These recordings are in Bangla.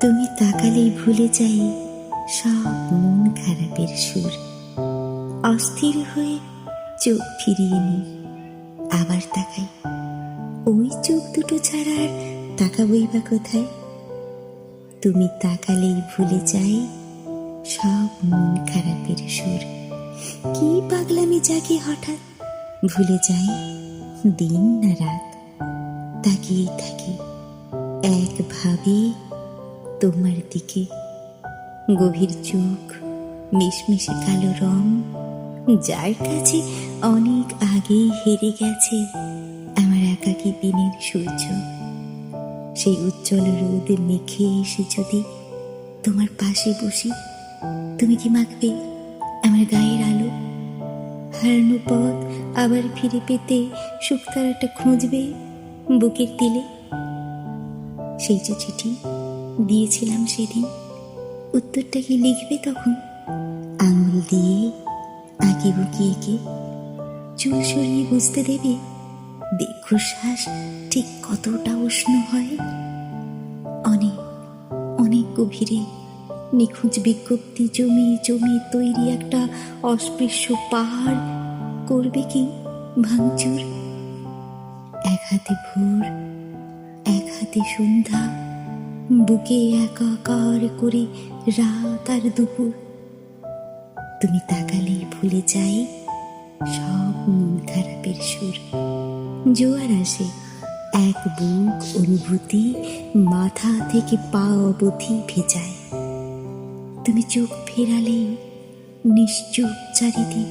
তুমি তাকালেই ভুলে যাই সব মন খারাপের সুর। অস্থির হয়ে চোখ ফিরিয়ে নি আবার তাকাই। ওই চোখ দুটো ছাড়া আর তাকাবই বা কোথায়? তুমি তাকালেই ভুলে যাই সব মন খারাপের সুর। কি পাগলামি জাগে হঠাৎ? ভুলে যাই দিন না রাত। তাকিয়ে থাকি। একভাবে তোমার দিকে। গভীর চোখ, মিশমিশে কালো রং, যার কাছে অনেক আগেই হেরে গেছে আমার একাকী দিনের সূর্য। সেই উজ্জ্বল রোদ মেখে এসে যদি তোমার পাশে বসি, তুমি কি মাখবে আমার গায়ের আলো? হারানো পথ আবার ফিরে পেতে শুকতারাটা খুঁজবে বুকের দিলে সেই যে চিঠি দিয়েছিলাম সেদিন। উত্তরটা কি লিখবে তখন? আঙুল দিয়ে, আঁকি বুকি এঁকে। চুল সরিয়ে বুঝতে দেবে, দীর্ঘশ্বাস ঠিক কতটা উষ্ণ হয়? অনেক অনেক গভীরে নিখোঁজ বিজ্ঞপ্তি জমিয়ে জমিয়ে তৈরি একটা অস্পৃশ্য পাহাড় করবে কি ভাঙচুর? এক হাতে ভোর, এক হাতে সন্ধ্যা। বুকে একাকার করে রাত আর দুপুর। তুমি তাকালেই ভুলে যাই সব মন খারাপের সুর। জোয়ার আসে, এক বুক অনুভূতি মাথা থেকে পা অবধি ভেজায়। তুমি চোখ ফেরালেই নিশ্চুপ চারিদিক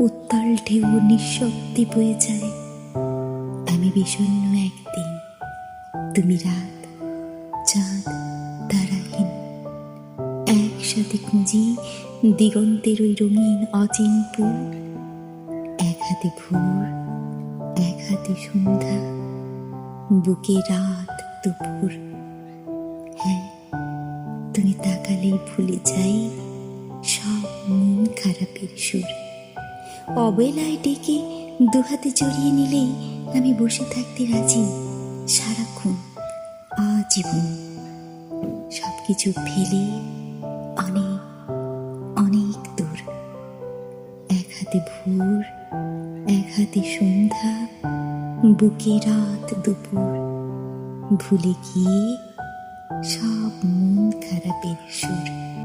উত্তাল ঢেউ নিঃশব্দে বয়ে যায়। আমি বিষণ্ণ একদিন, তুমি রাত চাঁদ, তারাহীন। একসাথে খুঁজি দিগন্তের ওই রঙিন অচিনপুর এক হাতে ভোর, এক হাতে সন্ধ্যা, বুকে রাত দুপুর। হ্যাঁ তুমি তাকালেই ভুলে যাই সব মন খারাপের সুর। অবেলায় ডেকে দুহাতে জড়িয়ে নিলেই আমি বসে থাকতে রাজি সারাক্ষণ আজীবন। সবকিছু ফেলে অনেক অনেক দূর। এক হাতে ভোর, এক হাতে সন্ধ্যা, বুকে রাত দুপুর। ভুলে গিয়ে সব মন খারাপের সুর।